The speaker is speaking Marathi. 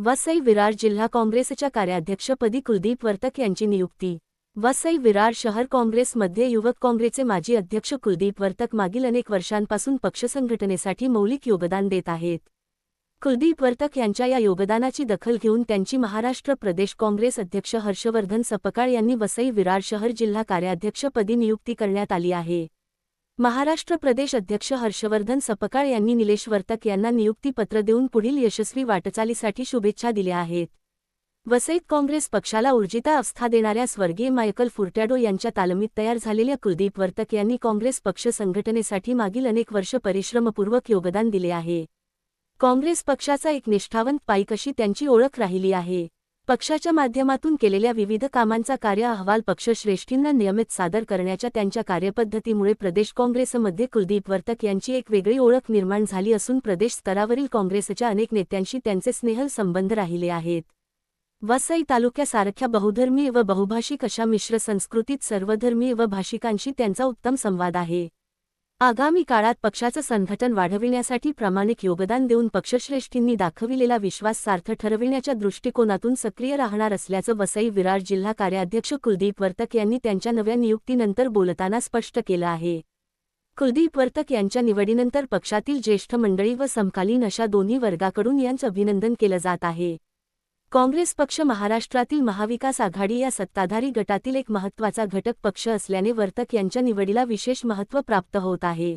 वसई विरार जिल्हा काँग्रेसच्या कार्याध्यक्षपदी कुलदीप वर्तक यांची नियुक्ती. वसई विरार शहर काँग्रेसमध्ये युवक काँग्रेसचे माजी अध्यक्ष कुलदीप वर्तक मागील अनेक वर्षांपासून पक्ष संघटनेसाठी मौलिक योगदान देत आहेत. कुलदीप वर्तक यांच्या या योगदानाची दखल घेऊन त्यांची महाराष्ट्र प्रदेश काँग्रेस अध्यक्ष हर्षवर्धन सपकाळ यांनी वसई विरार शहर जिल्हा कार्याध्यक्षपदी नियुक्ती करण्यात आली आहे. महाराष्ट्र प्रदेश अध्यक्ष हर्षवर्धन सपकाळ यांनी निलेश वर्तक यांना नियुक्तीपत्र देऊन पुढील यशस्वी वाटचालीसाठी शुभेच्छा दिल्या आहेत. वसईत काँग्रेस पक्षाला ऊर्जिता अवस्था देणाऱ्या स्वर्गीय मायकल फुर्टॅडो यांच्या तालमीत तयार झालेल्या कुलदीप वर्तक यांनी काँग्रेस पक्ष संघटनेसाठी मागील अनेक वर्ष परिश्रमपूर्वक योगदान दिले आहे. काँग्रेस पक्षाचा एक निष्ठावंत पाईक अशी त्यांची ओळख राहिली आहे? पक्षाच्या माध्यमातून केलेल्या विविध कामांचा कार्य अहवाल पक्षश्रेष्ठींना नियमित सादर करण्याच्या त्यांच्या कार्यपद्धतीमुळे प्रदेश काँग्रेसमध्ये कुलदीप वर्तक यांची एक वेगळी ओळख निर्माण झाली असून प्रदेश स्तरावरील काँग्रेसच्या अनेक नेत्यांशी त्यांचे स्नेहल संबंध राहिले आहेत. वसई तालुक्यासारख्या बहुधर्मीय व बहुभाषिक अशा मिश्र संस्कृतीत सर्वधर्मीय व भाषिकांशी त्यांचा उत्तम संवाद आहे. आगामी काळात पक्षाचं संघटन वाढविण्यासाठी प्रामाणिक योगदान देऊन पक्षश्रेष्ठींनी दाखविलेला विश्वास सार्थ ठरविण्याच्या दृष्टिकोनातून सक्रिय राहणार असल्याचं वसई विरार जिल्हा कार्याध्यक्ष कुलदीप वर्तक यांनी त्यांच्या नव्या नियुक्तीनंतर बोलताना स्पष्ट केलं आहे. कुलदीप वर्तक यांच्या निवडीनंतर पक्षातील ज्येष्ठ मंडळी व समकालीन अशा दोन्ही वर्गाकडून यांचं अभिनंदन केलं जात आहे. काँग्रेस पक्ष महाराष्ट्रातील महाविकास आघाडी या सत्ताधारी गटातील एक महत्त्वाचा घटक पक्ष असल्याने वर्तक यांच्या निवडीला विशेष महत्त्व प्राप्त होत आहे.